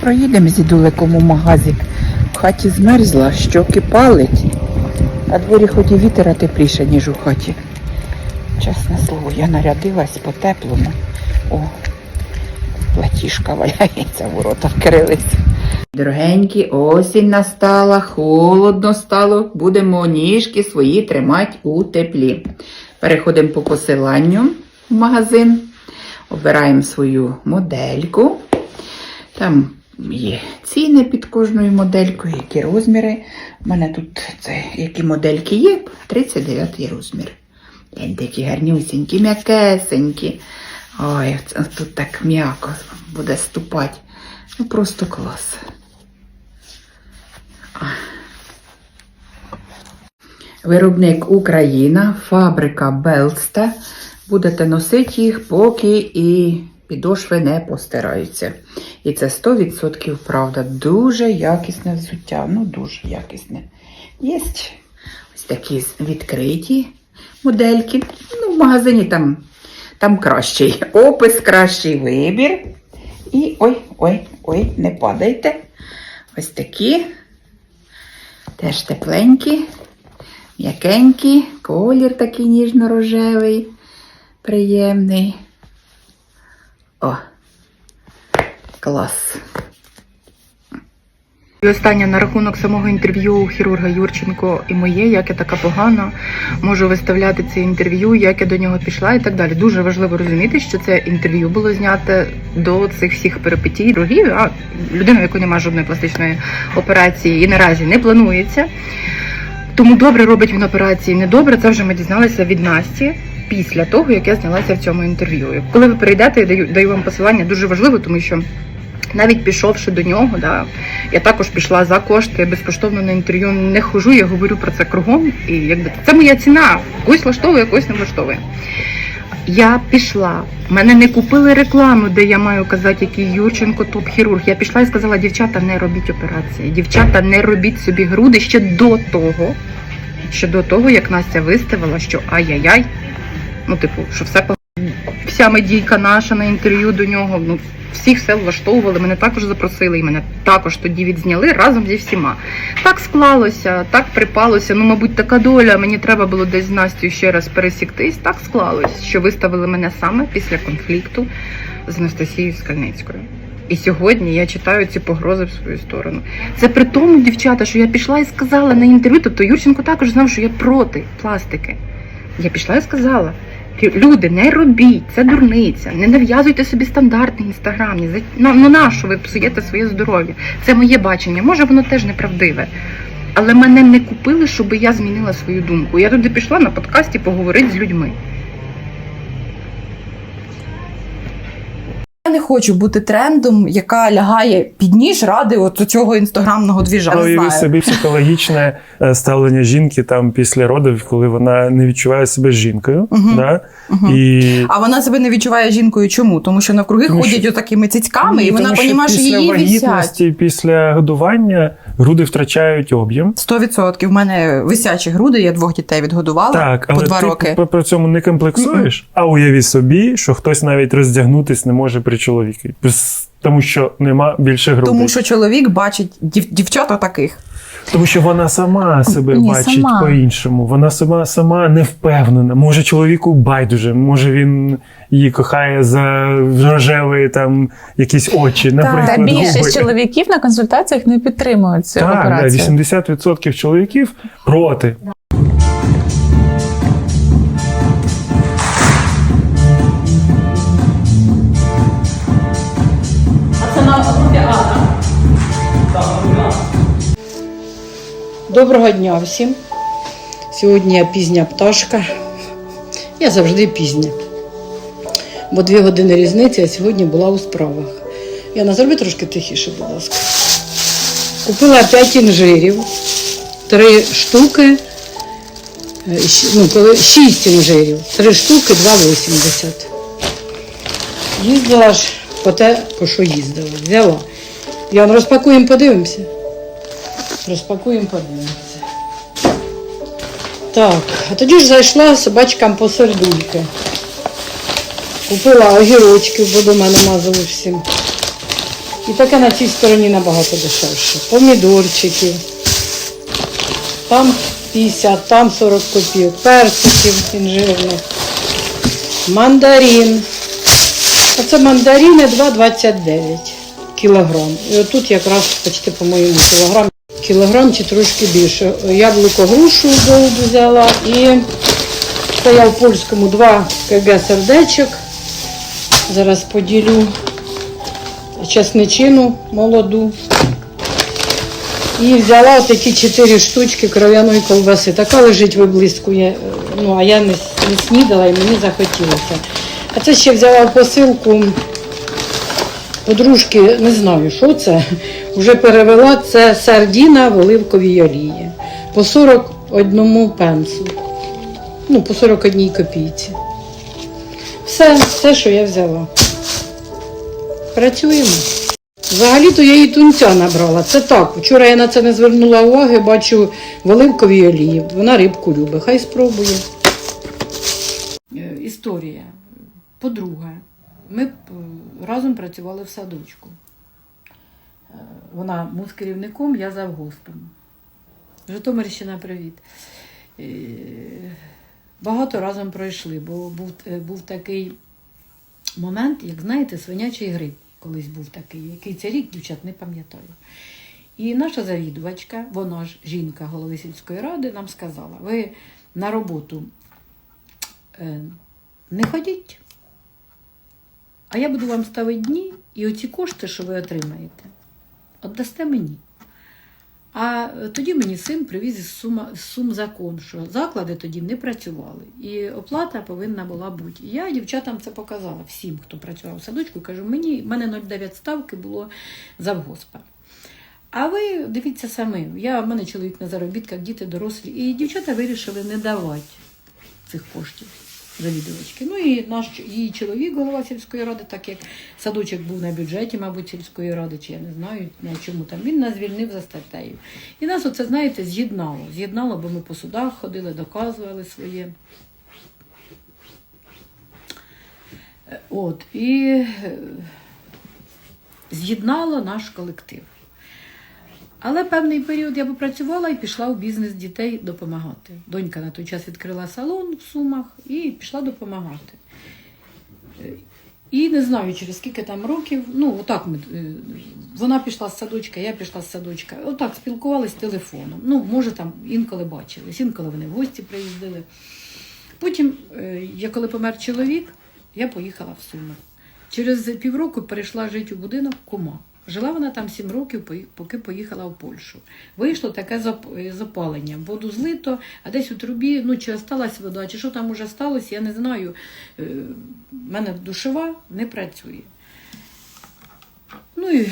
Проїдемо з дідуликом у магазин. В хаті змерзла, щоки палить. На дворі хоч і вітер, тепліше, ніж у хаті. Чесне слово, я нарядилась по-теплому. О, платіжка валяється, ворота вкрились. Дорогенькі, осінь настала, холодно стало. Будемо ніжки свої тримати у теплі. Переходимо по посиланню в магазин, обираємо свою модельку. Там є ціни під кожною моделькою, які розміри. У мене тут це, які модельки є, 39 розмір. Які гарнюсінькі, м'якесенькі. Ой, тут так м'яко буде ступати. Ну просто клас. Виробник Україна, фабрика Белста. Будете носити їх, поки і підошви не постираються. І це 100% правда. Дуже якісне взуття. Ну, дуже якісне. Є ось такі відкриті модельки. Ну, в магазині там, там кращий опис, кращий вибір. І ой, ой, ой, не падайте. Ось такі. Теж тепленькі, м'якенькі, колір такий ніжно-рожевий, приємний. О, клас. І останнє на рахунок самого інтерв'ю хірурга Юрченко і моє, як я така погана, можу виставляти це інтерв'ю, як я до нього пішла і так далі. Дуже важливо розуміти, що це інтерв'ю було знято до цих всіх перипетій, рогів, а людина, якої немає жодної пластичної операції і наразі не планується. Тому добре робить він операції, недобре, це вже ми дізналися від Насті після того, як я знялася в цьому інтерв'ю. Коли ви перейдете, я даю, даю вам посилання, дуже важливо, тому що навіть пішовши до нього, да, я також пішла за кошти, безкоштовно на інтерв'ю не хожу, я говорю про це кругом. І якби це моя ціна. Когось влаштовує, когось не влаштовує. Я пішла, мене не купили рекламу, де я маю казати, який Юрченко топ-хірург. Я пішла і сказала, дівчата, не робіть операції. Дівчата, не робіть собі груди ще до того, ще до того, як Настя виставила, що ай-яй-яй, ну, типу, що все вся медійка наша на інтерв'ю до нього. Ну, всіх все влаштовували, мене також запросили, і мене також тоді відзняли разом зі всіма. Так склалося, так припалося. Ну, мабуть, така доля. Мені треба було десь з Настю ще раз пересіктись. Так склалось, що виставили мене саме після конфлікту з Анастасією Скальницькою. І сьогодні я читаю ці погрози в свою сторону. Це при тому, дівчата, що я пішла і сказала на інтерв'ю. Тобто Юрченко також знав, що я проти пластики. Я пішла і сказала: люди, не робіть, це дурниця, не нав'язуйте собі стандарти інстаграмні. Ну, ну на що ви псуєте своє здоров'я? Це моє бачення. Може, воно теж неправдиве. Але мене не купили, щоб я змінила свою думку. Я туди пішла на подкасті поговорити з людьми. Хочу бути трендом, яка лягає під ніж ради от цього інстаграмного двіжа. Але уяви собі психологічне е, ставлення жінки там після родів, коли вона не відчуває себе жінкою. Угу. Да? Угу. І А вона себе не відчуває жінкою. Чому? Тому що навкруги Тому ходять що- отакими цицьками, і тому, вона розуміє, що що її вагітності, після годування груди втрачають об'єм. 100%. В мене висячі груди, я двох дітей відгодувала Так, по два ти роки. Ти при цьому не комплексуєш, а уяві собі, що хтось навіть роздягнутись не може при чоловіку. Тому що нема більше грудей. Тому що чоловік бачить дів, дівчата таких. Тому що вона сама себе Ні, бачить сама. по-іншому. Вона сама сама не впевнена. Може, чоловіку байдуже, може він її кохає за рожеві там якісь очі, наприклад. Та губи. більшість чоловіків на консультаціях не підтримують цю Так, да, операцію. 80% чоловіків проти. Доброго дня всім. Сьогодні я пізня пташка. Я завжди пізня. Бо дві години різниці, а сьогодні була у справах. Яна, зроби трошки тихіше, будь ласка. Купила 5 інжирів, 3 штуки, е, ну, 6 інжирів, 3 штуки, 2,80. Їздила ж по те, по що їздила. Взяла. Ян, розпакуємо, подивимося. Розпакуємо, подивимося. Так, а тоді ж зайшла собачкам по сердульки. Купила огірочків, бо дома нема зовсім. І таке на цій стороні набагато дешевше. Помідорчики. Там 50, там 40 копійок, персиків інжирних, мандарин. Оце мандарини 2,29 кілограм. І отут якраз почти, по-моєму, кілограм, кілограм чи трошки більше. Яблуко грушу голуду взяла і це я в польському 2 кг сердечок. Зараз поділю чесничину молоду. І взяла отакі 4 штучки кров'яної ковбаси. Така лежить виблискує. Ну, а я не, снідала і мені захотілося. А це ще взяла посилку подружки, не знаю, що це. Вже перевела це сардіна в оливковій олії. По 41 пенсу. Ну, по 41 копійці. Все, все, що я взяла. Працюємо. Взагалі-то я її тунця набрала. Це так. Вчора я на це не звернула уваги, бачу в оливковій олії. Вона рибку любить. Хай спробує. Е, Історія. Подруга. Ми е, разом працювали в садочку. Е, Вона був керівником, я завгоспом. Житомирщина, привіт. Е, Багато разом пройшли, бо був, е, був такий момент, як знаєте, свинячий грип колись був такий. Який це рік, дівчат, не пам'ятаю. І наша завідувачка, вона ж жінка голови сільської ради, нам сказала: ви на роботу не ходіть, а я буду вам ставити дні, і оці кошти, що ви отримаєте, віддасте мені. А тоді мені син привіз із сума, сум закон, що заклади тоді не працювали. І оплата повинна була бути. І я дівчатам це показала всім, хто працював в садочку, кажу, мені в мене 0,9 ставки було завгоспа. А ви дивіться самі, я, в мене чоловік на заробітках, діти дорослі, і дівчата вирішили не давати цих коштів завідувачки. Ну і наш її чоловік, голова сільської ради, так як садочок був на бюджеті, мабуть, сільської ради, чи я не знаю на чому там. Він нас звільнив за статтею. І нас оце, знаєте, з'єднало. З'єднало, бо ми по судах ходили, доказували своє. Е, От, і е, з'єднало наш колектив. Але певний період я попрацювала і пішла в бізнес дітей допомагати. Донька на той час відкрила салон в Сумах і пішла допомагати. І не знаю, через скільки там років, ну отак ми, е, вона пішла з садочка, я пішла з садочка. Отак спілкувалися телефоном. Ну, може, там інколи бачились, інколи вони в гості приїздили. Потім, е, я коли помер чоловік, я поїхала в Суми. Через півроку перейшла жити у будинок кума. Жила вона там сім років, поки поїхала в Польщу. Вийшло таке е, запалення. Воду злито, а десь у трубі, ну чи осталась вода, чи що там уже сталося, я не знаю. Е, в мене душева не працює. Ну і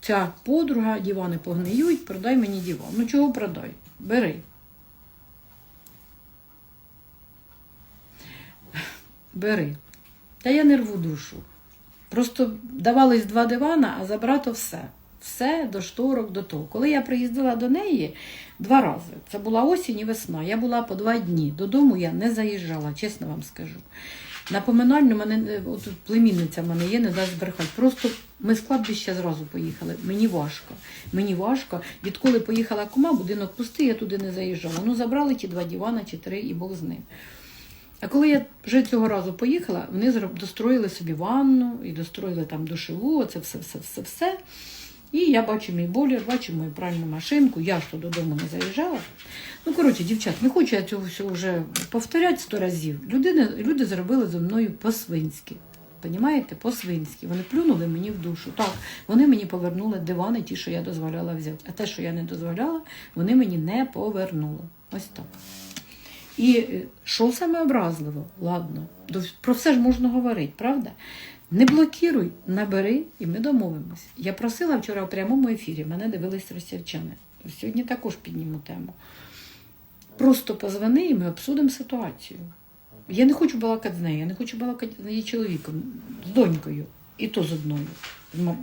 ця подруга, дивани погниють, продай мені диван. Ну чого продай? Бери. Бери. Та я не рву душу. Просто давались два дивана, а забрато все. Все до шторок, до того. Коли я приїздила до неї два рази, це була осінь і весна. Я була по два дні. Додому я не заїжджала, чесно вам скажу. На поминальну мене е, от племінниця мене є, не дасть збрехати. Просто ми з кладбища зразу поїхали. Мені важко. Мені важко. Відколи поїхала кума, будинок пустий, я туди не заїжджала. Ну забрали ті два дивана чи три, і Бог з ним. А коли я вже цього разу поїхала, вони достроїли собі ванну і достроїли там душеву, оце все, все, все, все. І я бачу мій бойлер, бачу мою пральну машинку, я ж то додому не заїжджала. Ну, коротше, дівчат, не хочу я цього всього вже повторяти сто разів. Люди, люди зробили зі мною по-свинськи. Понімаєте? По-свинськи. Вони плюнули мені в душу. Так, вони мені повернули дивани, ті, що я дозволяла взяти. А те, що я не дозволяла, вони мені не повернули. Ось так. І е, що саме образливо? Ладно, про все ж можна говорити, правда? Не блокіруй, набери, і ми домовимось. Я просила вчора в прямому ефірі, мене дивились російчани. Сьогодні також підніму тему. Просто позвони і ми обсудимо ситуацію. Я не хочу балакати з нею, я не хочу балакати з її чоловіком, з донькою, і то з одною,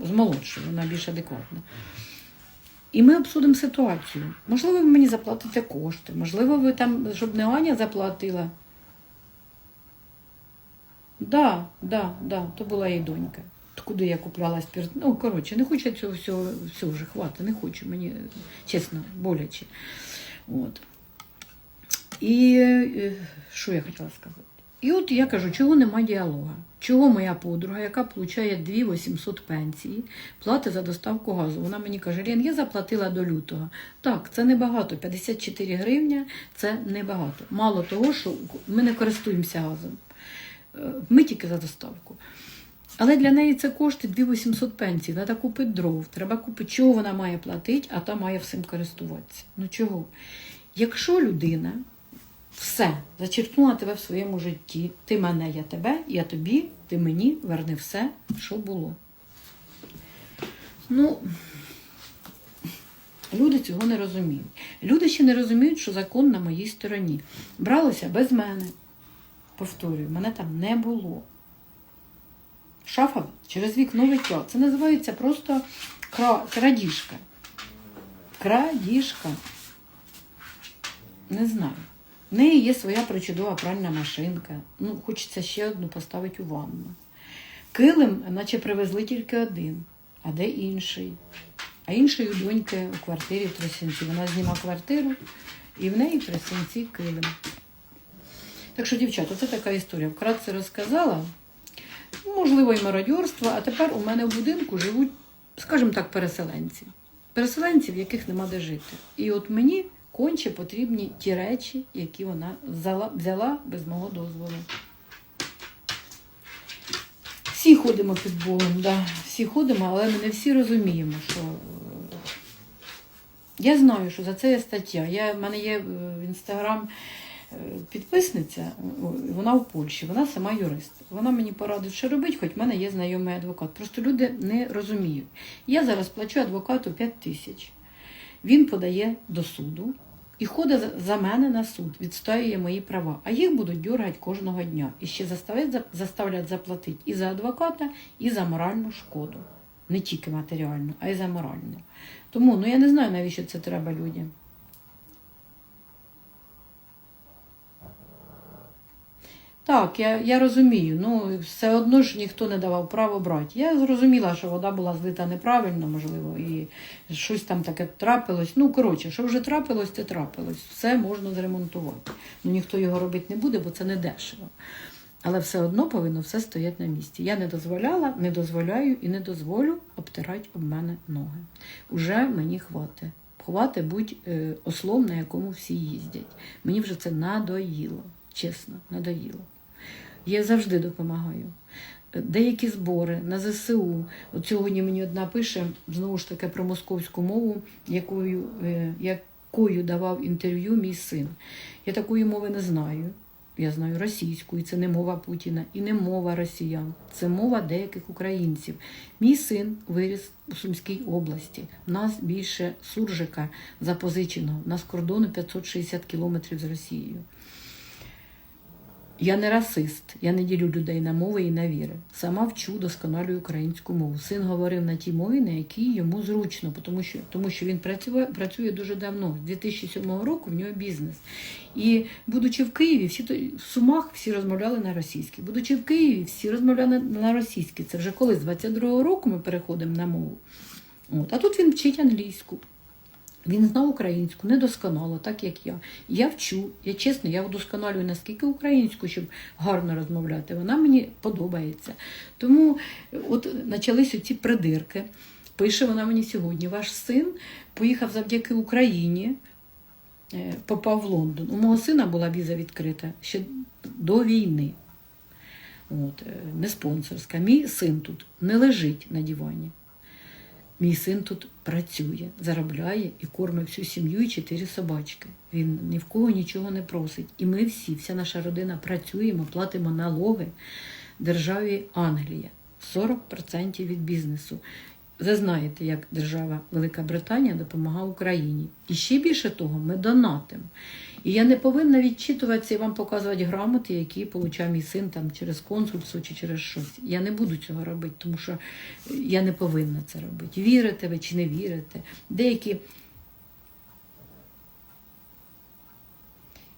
з молодшою, вона більш адекватна. І ми обсудимо ситуацію. Можливо, ви мені заплатите кошти, можливо, ви там, щоб не Аня заплатила. Да, да, да, то була її донька. куди я купляла спирт. Ну, коротше, не хочу цього всього, всього вже хватить, не хочу, мені чесно, боляче. От. І е, що я хотіла сказати? І от я кажу, чого нема діалога? Чого моя подруга, яка отримує 2800 пенсії, платить за доставку газу? Вона мені каже, Лен, я заплатила до лютого. Так, це небагато. 54 гривня це небагато. Мало того, що ми не користуємося газом. Е, Ми тільки за доставку. Але для неї це кошти 2800 пенсій. Треба купити дров, треба купити, чого вона має платити, а та має всім користуватися. Ну чого? Якщо людина все зачерпнула тебе в своєму житті, ти мене, я тебе, я тобі, ти мені верни все, що було. Ну, люди цього не розуміють. Люди ще не розуміють, що закон на моїй стороні. Бралося без мене. Повторюю, мене там не було. Шафа через вікно витяг. Це називається просто крадіжка. Крадіжка. Не знаю. В неї є своя причудова пральна машинка. Ну, хочеться ще одну поставити у ванну. Килим, наче привезли тільки один, а де інший? А іншої у доньки у квартирі в Тростянці. Вона зніма квартиру, і в неї в Тростянці килим. Так що, дівчата, це така історія. Вкратце розказала. Можливо, і мародьорство, а тепер у мене в будинку живуть, скажімо так, переселенці. Переселенці, в яких нема де жити. І от мені конче потрібні ті речі, які вона взяла, взяла без мого дозволу. Всі ходимо під Богом, да. всі ходимо, але ми не всі розуміємо, що. е, Я знаю, що за це є стаття. Я, в мене є е, в інстаграм е, підписниця, вона в Польщі, вона сама юрист. Вона мені порадить, що робити, хоч в мене є знайомий адвокат. Просто люди не розуміють. Я зараз плачу адвокату 5 тисяч. Він подає до суду і ходить за- мене на суд, відстоює мої права. А їх будуть дюргати кожного дня. І ще заставлять, за- заставлять заплатити і за адвоката, і за моральну шкоду. Не тільки матеріальну, а й за моральну. Тому ну я не знаю, навіщо це треба людям. Так, я, я розумію. Ну, все одно ж ніхто не давав право брати. Я зрозуміла, що вода була злита неправильно, можливо, і щось там таке трапилось. Ну, коротше, що вже трапилось, це трапилось. Все можна зремонтувати. Ну, ніхто його робити не буде, бо це не дешево. Але все одно повинно все стояти на місці. Я не дозволяла, не дозволяю і не дозволю обтирати об мене ноги. Уже мені хватить. Хватить будь е, ослом, на якому всі їздять. Мені вже це надоїло, чесно, надоїло. Я завжди допомагаю. Деякі збори на ЗСУ. От сьогодні мені одна пише знову ж таки про московську мову, якою, е, якою давав інтерв'ю мій син. Я такої мови не знаю. Я знаю російську, і це не мова Путіна, і не мова росіян, це мова деяких українців. Мій син виріс у Сумській області. У нас більше суржика запозиченого. У нас кордону 560 кілометрів з Росією. Я не расист, я не ділю людей на мови і на віри. Сама вчу досконалюю українську мову. Син говорив на тій мові, на якій йому зручно, тому що, тому що він працює, працює дуже давно. З 2007 року в нього бізнес. І будучи в Києві, всі в Сумах всі розмовляли на російській. Будучи в Києві, всі розмовляли на російській. Це вже коли з 22-го року ми переходимо на мову. От. А тут він вчить англійську. Він знав українську недосконало, так як я. Я вчу, я чесно, я вдосконалюю наскільки українську, щоб гарно розмовляти. Вона мені подобається. Тому от почалися ці придирки. Пише вона мені сьогодні: ваш син поїхав завдяки Україні, е, попав в Лондон. У мого сина була віза відкрита ще до війни. От, е, не спонсорська. Мій син тут не лежить на дивані. Мій син тут працює, заробляє і кормить всю сім'ю і чотири собачки. Він ні в кого нічого не просить. І ми всі, вся наша родина працюємо, платимо налоги державі Англія. 40% від бізнесу. Ви знаєте, як держава Велика Британія допомагає Україні. І ще більше того, ми донатимо. І я не повинна відчитуватися і вам показувати грамоти, які получав мій син там через консульство чи через щось. Я не буду цього робити, тому що я не повинна це робити. Вірите ви чи не вірите. Деякі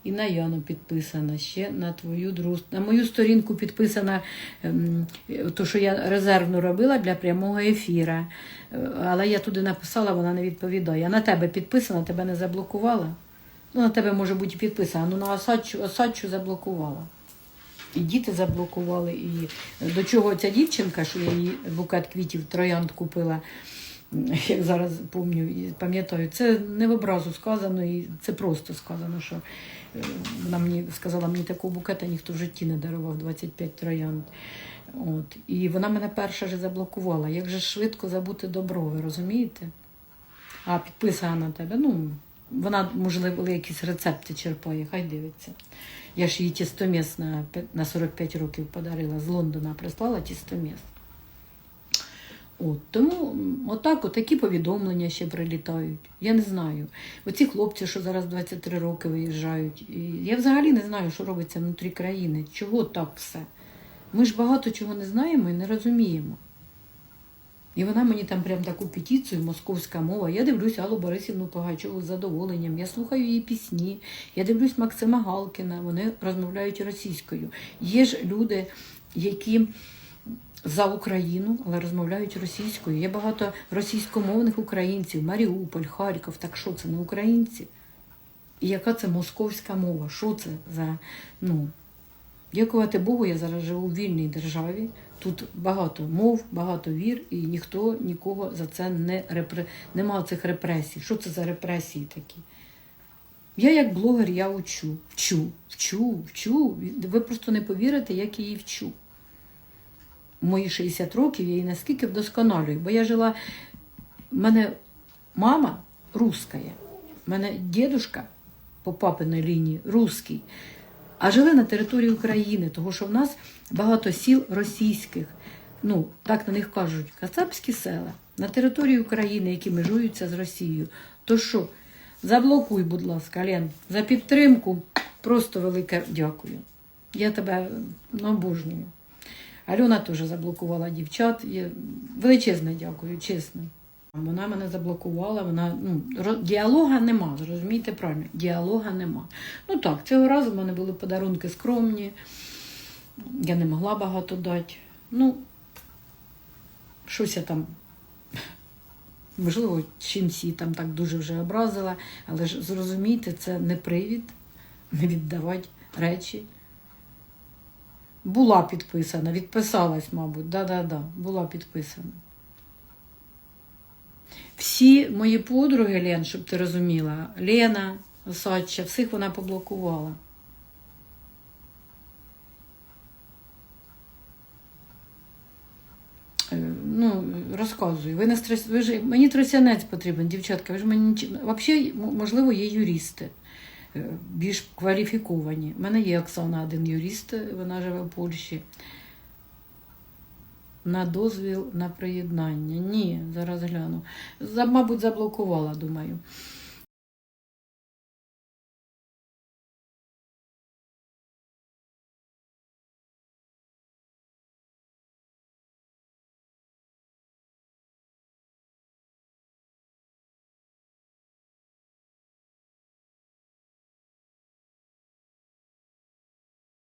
І на Яну підписана, ще на твою другу. На мою сторінку підписана, ем, то, що я резервну робила для прямого ефіра. Е, Але я туди написала, вона не відповідає. А на тебе підписана, тебе не заблокувала? Ну, на тебе може бути підписана, ну на Осадчу, Осадчу заблокувала. І діти заблокували. І до чого ця дівчинка, що я їй букет квітів троянд купила, як зараз пам'ятаю, пам'ятаю, це не в образу сказано, і це просто сказано, що е, вона мені сказала, мені такого букета ніхто в житті не дарував 25 троянд. От. І вона мене перша ж заблокувала. Як же швидко забути добро, ви розумієте? А підписана на тебе. Ну, вона, можливо, якісь рецепти черпає, хай дивиться. Я ж їй тістоміс на, на 45 років подарила з Лондона, прислала тістоміс. От, тому отак, от такі повідомлення ще прилітають. Я не знаю. Оці хлопці, що зараз 23 роки виїжджають. І я взагалі не знаю, що робиться внутрі країни. Чого так все? Ми ж багато чого не знаємо і не розуміємо. І вона мені там прям таку петицію, московська мова. Я дивлюсь Аллу Борисівну Погачову з задоволенням. Я слухаю її пісні. Я дивлюсь Максима Галкіна, вони розмовляють російською. Є ж люди, які за Україну, але розмовляють російською. Є багато російськомовних українців, Маріуполь, Харків. Так що це не українці? І яка це московська мова? Що це за ну, Дякувати Богу, я зараз живу в вільній державі. Тут багато мов, багато вір, і ніхто нікого за це не репре... нема цих репресій. Що це за репресії такі? Я як блогер, я вчу, вчу, вчу, вчу. Ви просто не повірите, як я її вчу. Мої 60 років я її наскільки вдосконалюю, бо я жила. У мене мама русская, у мене дідушка по папиній лінії русський. А жили на території України, тому що в нас багато сіл російських, ну так на них кажуть, кацапські села на території України, які межуються з Росією. То що, заблокуй, будь ласка, Лен, за підтримку. Просто велике дякую. Я тебе ну, обожнюю. Альона теж заблокувала дівчат. Величезне дякую, чесно. Вона мене заблокувала, вона ну, діалога нема, зрозумійте правильно, діалога нема. Ну так, цього разу в мене були подарунки скромні, я не могла багато дати. Ну, щось я там, можливо, чимсь її там так дуже вже образила, але ж зрозумійте, це не привід не віддавати речі. Була підписана, відписалась, мабуть, да-да-да, була підписана. Всі мої подруги, Лен, щоб ти розуміла, Лена, Осадча, всіх вона поблокувала. Е, Ну, розказую. Ви не стрес... ви ж... Мені тросянець потрібен, дівчатка. Ви ж мені Взагалі, можливо, є юристи е, більш кваліфіковані. У мене є Оксана, один юрист, вона живе в Польщі. На дозвіл на приєднання. Ні, зараз гляну. За, мабуть, заблокувала, думаю.